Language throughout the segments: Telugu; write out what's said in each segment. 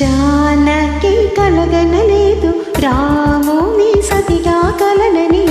జానకి కలగనలేదు. రాముని సతిగా కలనని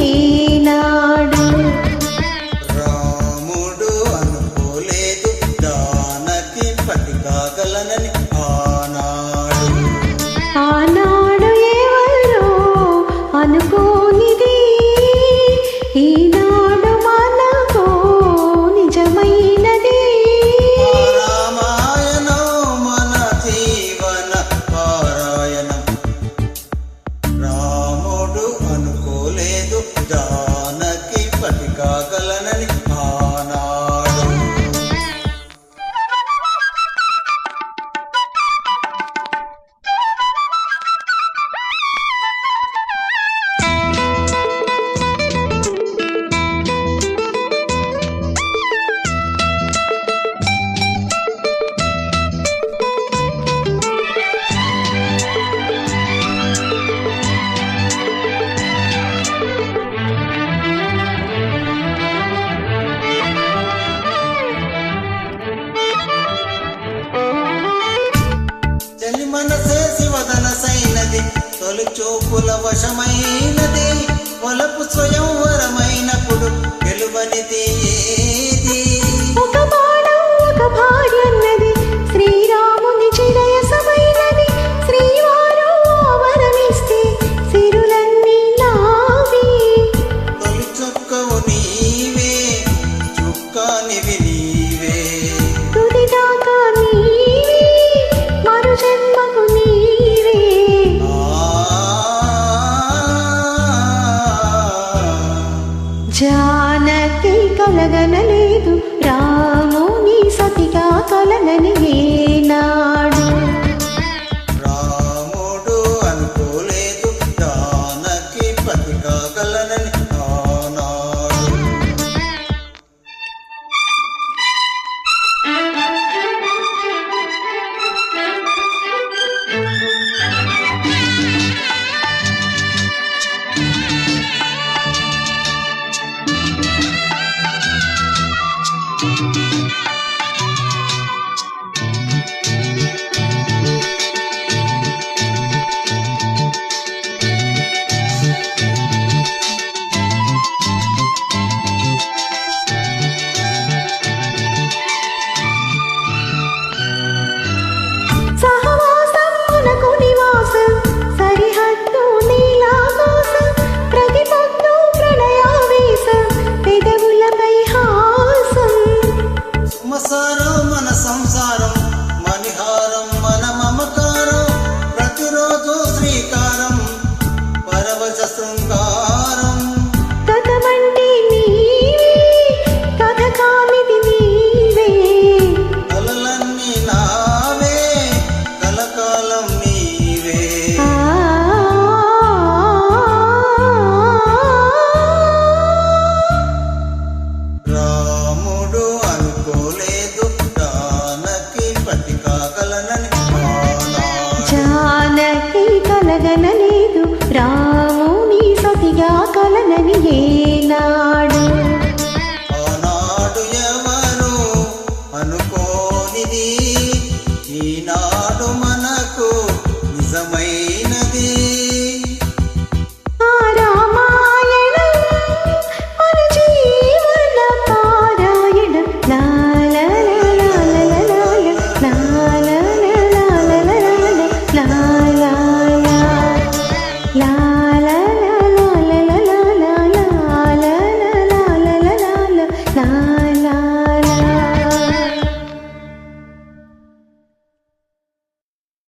చూపుల వశమైనదే వలపు స్వయంవరమై ఆనకి కలగనలేదు. రాముని సతిగా కలగని ఏనాడు సర్వశృంగారం కథమంటే నీవే కథ కానిది నీవే. కలలన్నీ నావే కలకాలం నీవే. రాముడు అనుకోలేదు జానకి పతి కాగలనని జానకి కలగనలేదు రా ಯಾಕಲನನಿಯೇನಾ